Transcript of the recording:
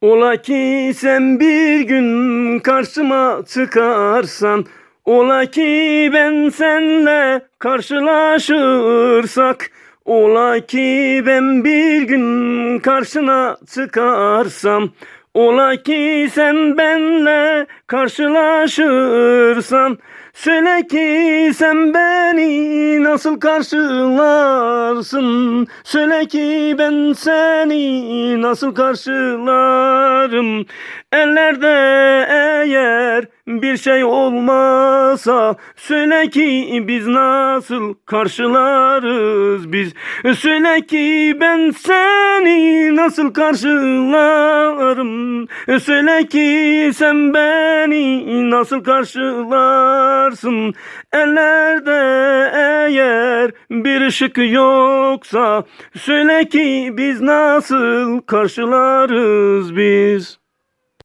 Ola ki sen bir gün karşıma çıkarsan Ola ki ben senle karşılaşırsak Ola ki ben bir gün karşına çıkarsam Ola ki sen benle karşılaşırsan Söyle ki sen beni nasıl karşılarsın? Söyle ki ben seni nasıl karşılarım? Ellerde eğer bir şey olmasa Söyle ki biz nasıl karşılarız biz? Söyle ki ben seni nasıl karşılarım? Söyle ki sen beni nasıl karşılarsın? Ellerde eğer bir ışık yoksa Söyle ki biz nasıl karşılarız biz